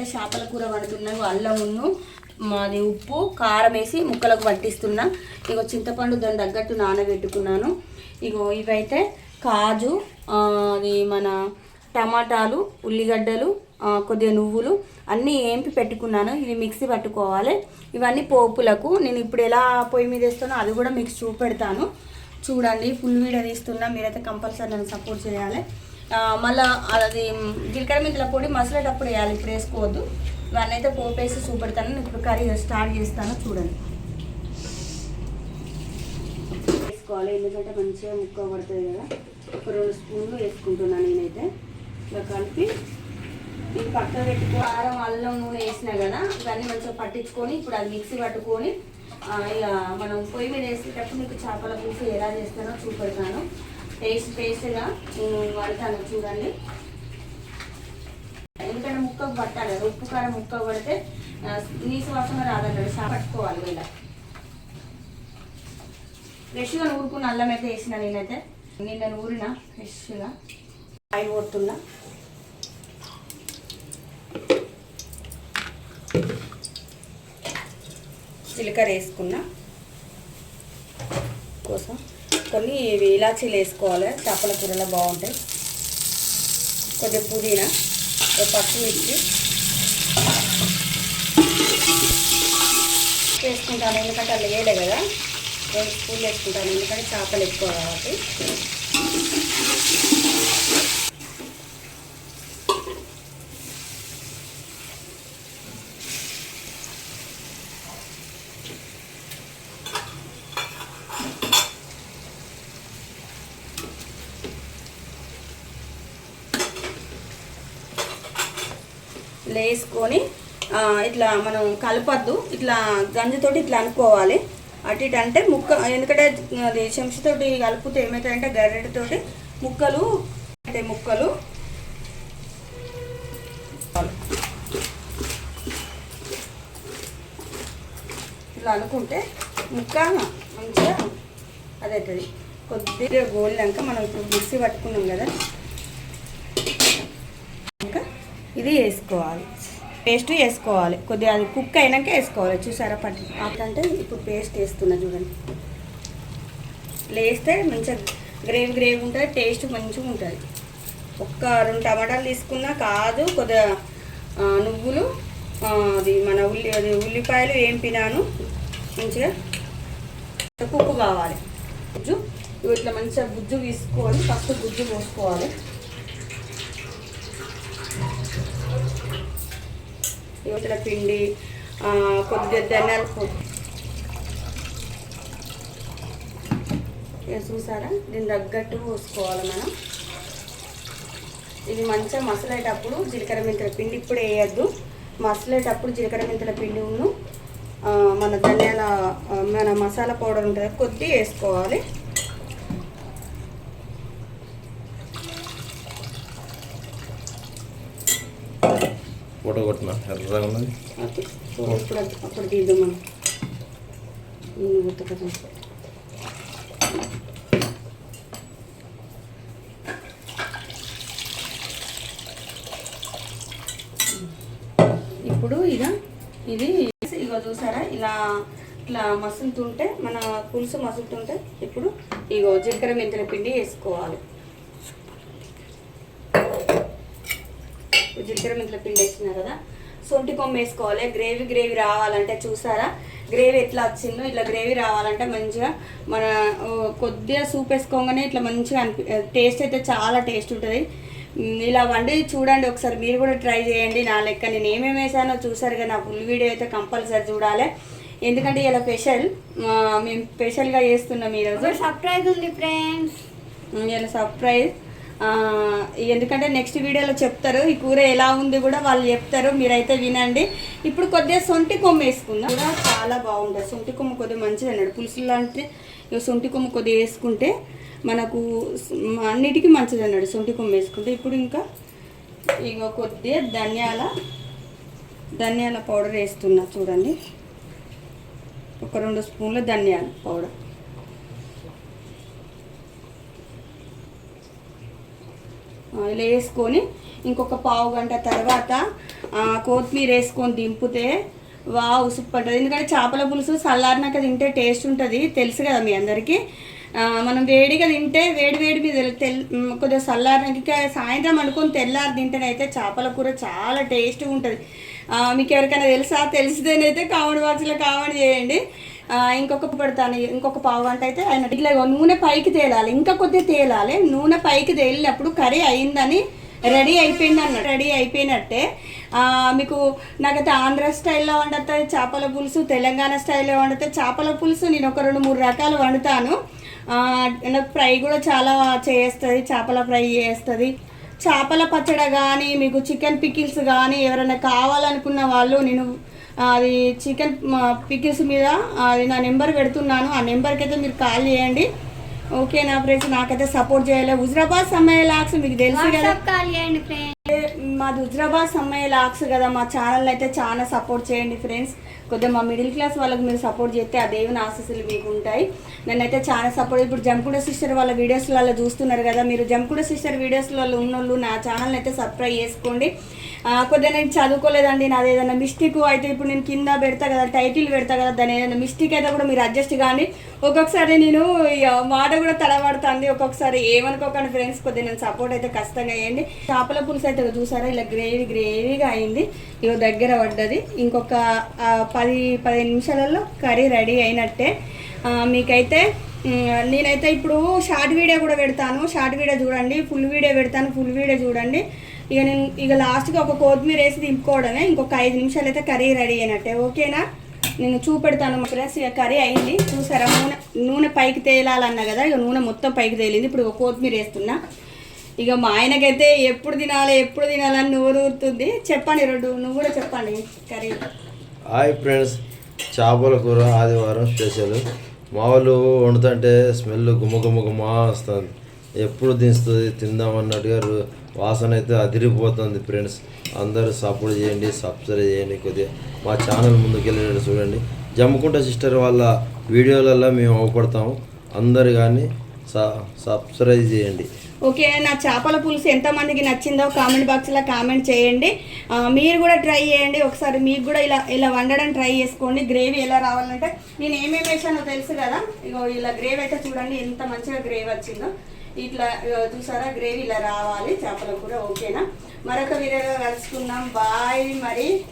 అంటే చేపల కూర పండుతున్నో అల్లం ఉన్ను మాది ఉప్పు కారం వేసి ముక్కలకు పట్టిస్తున్నా. ఇగో చింతపండు దాని తగ్గట్టు నానబెట్టుకున్నాను. ఇగో ఇవైతే కాజు అది మన టమాటాలు ఉల్లిగడ్డలు కొద్దిగా నువ్వులు అన్నీ ఏంపి పెట్టుకున్నాను. ఇవి మిక్సీ పట్టుకోవాలి. ఇవన్నీ పోపులకు నేను ఇప్పుడు ఎలా పొయ్యి మీద వేస్తానో అది కూడా మీకు చూపెడతాను. చూడండి ఫుల్ వీడియో తీస్తున్నా. మీరైతే కంపల్సరీ నన్ను సపోర్ట్ చేయాలి. మళ్ళా అది జీలకర్ర మెంతుల పొడి మసలేటప్పుడు వేయాలి ఇప్పుడు వేసుకోవద్దు. ఇవన్నీ అయితే పోపు వేసి చూపెడతాను ఇప్పుడు కర్రీ స్టార్ట్ చేస్తాను చూడండి. వేసుకోవాలి ఎందుకంటే మంచిగా ముక్క పడుతుంది కదా. ఒక రెండు స్పూన్లు వేసుకుంటున్నాను నేనైతే. ఇలా కలిపి ఇది పక్కన పెట్టుకో కారం అల్లం నూనె వేసినా కదా ఇవన్నీ మంచిగా పట్టించుకొని ఇప్పుడు అది మిక్సీ పట్టుకొని ఇక మనం పొయ్యి మీద వేసేటప్పుడు మీకు చేపల పులుసు ఎలా చేస్తానో చూపెడతాను. పేస్ట్ పేస్ట్గా పడతాను చూడండి. ఎందుకంటే ముక్కకు పట్టాలి ఉప్పు కారం ముక్క పడితే నీసు వాసన రాదంటారు చా పట్టుకోవాలి ఇలా ఫ్రెష్గా నూరుకున్న అల్లం అయితే వేసిన నేనైతే. నిన్న నూరిన ఫ్రెష్గా ఆయిల్ కొడుతున్నా. జీలకర్ర వేసుకున్నా. కోసం. కొన్ని ఇవి ఇలాచీలు వేసుకోవాలి. చేపల కూరలో బాగుంటాయి. కొద్దిగా పుదీనా ఒక పచ్చిమిర్చి వేసుకుంటాను ఎందుకంటే అలా వేయలే కదా. రెండు స్పూన్లు వేసుకుంటాను ఎందుకంటే చేపలు ఎక్కువ కాబట్టి. వేసుకొని ఇట్లా మనం కలపద్దు. ఇట్లా గంజితోటి ఇట్లా అనుకోవాలి. అటు ఇటు అంటే ముక్క ఎందుకంటే అది చెంచుతోటి కలుపుతే ఏమవుతాయంటే గరిటెతోటి ముక్కలు అంటే ముక్కలు. ఇట్లా అనుకుంటే ముక్క మంచిగా అదే కొద్దిగా గోలినాక మనం ఇప్పుడు మిక్సీ పట్టుకున్నాం కదా ఇంకా ఇది వేసుకోవాలి. పేస్ట్ వేసుకోవాలి. కొద్దిగా అది కుక్ అయినాక వేసుకోవాలి. చూసారా పట్టి? అంటే ఇప్పుడు పేస్ట్ వేస్తున్నా చూడండి. లేస్తే మంచిగా గ్రేవీ గ్రేవీ ఉంటుంది టేస్ట్ మంచిగా ఉంటుంది. ఒక్క రెండు టమాటాలు తీసుకున్నా కాదు కొద్దిగా నువ్వులు అది మన ఉల్లి అది ఉల్లిపాయలు వేంపినాను మంచిగా కుక్కు కావాలి. గుజ్జు ఇట్లా మంచిగా గుజ్జు తీసుకొని ఫస్ట్ గుజ్జు పోసుకోవాలి. యువతల పిండి కొద్దిగా ధనియాల పొడి. చూసారా? దీని తగ్గట్టు పోసుకోవాలి మనం. ఇది మంచిగా మసలేటప్పుడు జీలకర్ర మెంతుల పిండి ఇప్పుడు వేయద్దు. మసలేటప్పుడు జీలకర్ర మెంతుల పిండి ఉన్ను మన ధనియాల మన మసాలా పౌడర్ ఉంటుంది కొద్ది వేసుకోవాలి. ఫోటో కొట్టిన ఎర్రగా ఉన్నది. అప్పుడు. ఇప్పుడు ఇక ఇది ఇగో చూసారా? ఇలా ఇట్లా మసులుతుంటే మన పులుసు మసులుతుంటే ఇప్పుడు ఇగో జీలకర్ర మెంతుల పిండి వేసుకోవాలి. జీలకర్ర మెంతుల పిండి వేసినా కదా. సొంటి కొమ్మ వేసుకోవాలి. గ్రేవీ గ్రేవీ రావాలంటే చూసారా? గ్రేవీ ఎట్లా వచ్చిందో ఇట్లా గ్రేవీ రావాలంటే మంచిగా మన కొద్దిగా సూప్ వేసుకోగానే ఇట్లా మంచిగా అనిపి టేస్ట్ అయితే చాలా టేస్ట్ ఉంటుంది. ఇలా వండి చూడండి ఒకసారి. మీరు కూడా ట్రై చేయండి. నా లెక్క నేను ఏమేమి వేసానో చూసారు కదా. నా ఫుల్ వీడియో అయితే కంపల్సరీ చూడాలి. ఎందుకంటే ఇలా స్పెషల్ మేము స్పెషల్గా చేస్తున్నాం ఈరోజు. సర్ప్రైజ్ ఉంది ఫ్రెండ్స్ ఇలా సర్ప్రైజ్ ఎందుకంటే నెక్స్ట్ వీడియోలో చెప్తారు ఈ కూర ఎలా ఉంది కూడా వాళ్ళు చెప్తారు మీరైతే వినండి. ఇప్పుడు కొద్దిగా సొంటి కొమ్మ వేసుకుందాం. కూడా చాలా బాగుంటుంది. సొంటి కొమ్మ కొద్దిగా మంచిది అన్నాడు పులుసులు లాంటి సొంటి కొమ్మ కొద్దిగా వేసుకుంటే మనకు అన్నిటికీ మంచిది అన్నాడు సొంటి కొమ్మ వేసుకుంటే ఇప్పుడు ఇంకా ఇక కొద్దిగా ధనియాల ధనియాల పౌడర్ వేస్తున్నా చూడండి. ఒక రెండు స్పూన్ల ధనియాల పౌడర్. ఇలా వేసుకొని ఇంకొక పావు గంట తర్వాత కొత్తిమీర వేసుకొని దింపితే వావ్ ఉసుపు పడుతుంది ఎందుకంటే చేపల పులుసు చల్లారినాక తింటే టేస్ట్ ఉంటుంది. తెలుసు కదా మీ అందరికీ. మనం వేడిగా తింటే వేడి వేడి మీద తెల్ కొద్దిగా చల్లారినాక సాయంత్రం అనుకొని తెల్లారి తింటేనైతే చేపల కూర చాలా టేస్ట్గా ఉంటుంది. మీకు ఎవరికైనా తెలుసా? తెలిసిదేనైతే కామెంట్ బాక్స్లో కామెంట్ చేయండి. ఇంకొక పెడతాను ఇంకొక పావు గంట అయితే ఆయన ఇట్లా నూనె పైకి తేలాలి ఇంకా కొద్దిగా తేలాలి. నూనె పైకి తేలినప్పుడు కర్రీ అయిందని రెడీ అయిపోయింది అన్న రెడీ అయిపోయినట్టే మీకు నాకైతే ఆంధ్ర స్టైల్లో వండుతుంది చేపల పులుసు తెలంగాణ స్టైల్లో వండుతుంది చేపల పులుసు నేను ఒక రెండు మూడు రకాలు వండుతాను. నాకు ఫ్రై కూడా చాలా చేస్తుంది చేపల ఫ్రై చేస్తుంది. చేపల పచ్చడి కానీ మీకు చికెన్ పికిల్స్ కానీ ఎవరైనా కావాలనుకున్న వాళ్ళు నేను అది చికెన్ పికిల్స్ మీద అది నా నెంబర్ పెడుతున్నాను. ఆ నెంబర్కి అయితే మీరు కాల్ చేయండి. ఓకే నా ఫ్రెండ్స్ నాకైతే సపోర్ట్ చేయాలి. హుజరాబాద్ సమయ లాక్స్ మీకు తెలుసు కదా. మాది హుజరాబాద్ సమ్మయ్య లాక్స్ కదా. మా ఛానల్ అయితే చాలా సపోర్ట్ చేయండి ఫ్రెండ్స్. కొద్దిగా మా మిడిల్ క్లాస్ వాళ్ళకి మీరు సపోర్ట్ చేస్తే ఆ దేవుని ఆశీస్సులు మీకు ఉంటాయి. నన్నైతే చాలా సపోర్ట్ ఇప్పుడు జంకుడ సిస్టర్ వాళ్ళ వీడియోస్లలో చూస్తున్నారు కదా. మీరు జంకుడ సిస్టర్ వీడియోస్లలో ఉన్నోళ్ళు నా ఛానల్ అయితే సబ్స్క్రైబ్ చేసుకోండి. కొద్దిగా నేను చదువుకోలేదండి నాది ఏదైనా మిస్టేక్ అయితే ఇప్పుడు నేను కింద పెడతా కదా టైటిల్ పెడతా కదా దాని ఏదైనా మిస్టేక్ అయితే కూడా మీరు అడ్జస్ట్ కానీ ఒక్కొక్కసారి నేను మాట కూడా తడబడుతుంది ఒక్కొక్కసారి ఏమనుకోకండి ఫ్రెండ్స్ కొద్దిగా నేను సపోర్ట్ అయితే ఖచ్చితంగా వేయండి చేపల పులుసు అయితే చూసారా ఇలా గ్రేవీ గ్రేవీగా అయింది. ఇక దగ్గర పడ్డది. ఇంకొక పది పదిహేను నిమిషాలలో కర్రీ రెడీ అయినట్టే. మీకైతే నేనైతే ఇప్పుడు షార్ట్ వీడియో కూడా పెడతాను. షార్ట్ వీడియో చూడండి ఫుల్ వీడియో పెడతాను ఫుల్ వీడియో చూడండి. ఇక నేను ఇక లాస్ట్గా ఒక కొత్తిమీర వేసి దింపుకోవడమే ఇంకొక ఐదు నిమిషాలు అయితే కర్రీ రెడీ అయినట్టే. ఓకేనా? నేను చూపెడతాను ఫ్రెండ్స్ ఇక కర్రీ అయింది. చూసారా? నూనె నూనె పైకి తేలాలన్నా కదా ఇక నూనె మొత్తం పైకి తేలింది. ఇప్పుడు ఒక కొత్తిమీర వేస్తున్నా. ఇక మా ఆయనకైతే ఎప్పుడు తినాలి ఎప్పుడు తినాలని నోరు ఊరుతుంది. చెప్పండి రెండు నువ్వు కూడా చెప్పండి కర్రీ. హాయ్ ఫ్రెండ్స్ చేపల కూర ఆదివారం స్పెషల్. మా వాళ్ళు వండుతుంటే స్మెల్ గుమ్మ గుమ్మ గుమ్మ వస్తుంది. ఎప్పుడు దించుతుంది? తిందామన్నట్టుగా రు- వాసన అయితే అదిరిపోతుంది ఫ్రెండ్స్. అందరూ సపోర్ట్ చేయండి సబ్స్క్రైబ్ చేయండి కొద్దిగా. మా ఛానల్ ముందుకు చూడండి. జమ్ముకుంట సిస్టర్ వాళ్ళ వీడియోలలో మేము అవపడతాము. అందరు కానీ సబ్స్క్రైబ్ చేయండి. ఓకే నా చేపల పులుసు ఎంతమందికి నచ్చిందో కామెంట్ బాక్స్లో కామెంట్ చేయండి. మీరు కూడా ట్రై చేయండి. ఒకసారి మీకు కూడా ఇలా ఇలా వండడం ట్రై చేసుకోండి. గ్రేవీ ఎలా రావాలంటే నేను ఏమేమి వేసానో తెలుసు కదా? ఇగో ఇలా గ్రేవీ అయితే చూడండి ఎంత మంచిగా గ్రేవీ వచ్చిందో. ఇట్లా చూసారా? గ్రేవీ ఇలా రావాలి. చేపల కూర ఓకేనా? మరొక వీడియోలో కలుసుకుందాం. బాయ్ మరి.